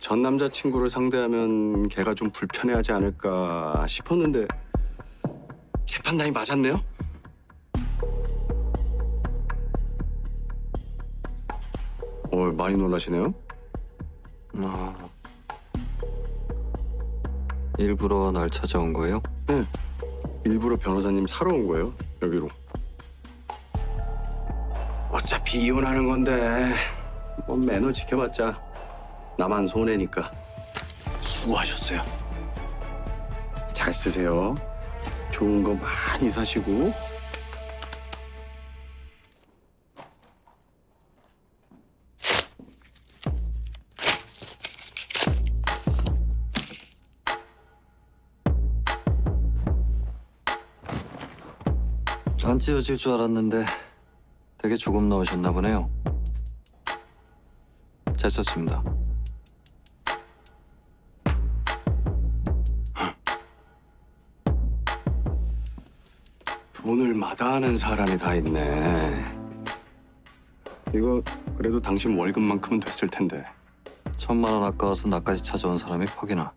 전 남자친구를 상대하면 걔가 좀 불편해하지 않을까 싶었는데 재 판단이 맞았네요. 어, 많이 놀라시네요. 아, 일부러 날 찾아온 거예요? 일부러 변호사님 사러 온 거예요, 여기로. 어차피 이혼하는 건데 뭐 매너 지켜봤자 나만 손해니까 수고하셨어요. 잘 쓰세요. 좋은 거 많이 사시고. 안 찢어질 줄 알았는데 되게 조금 넣으셨나 보네요. 잘 썼습니다. 돈을 마다하는 사람이 다 있네. 이거 그래도 당신 월급만큼은 됐을 텐데. 천만 원 아까워서 나까지 찾아온 사람이 퍽이나.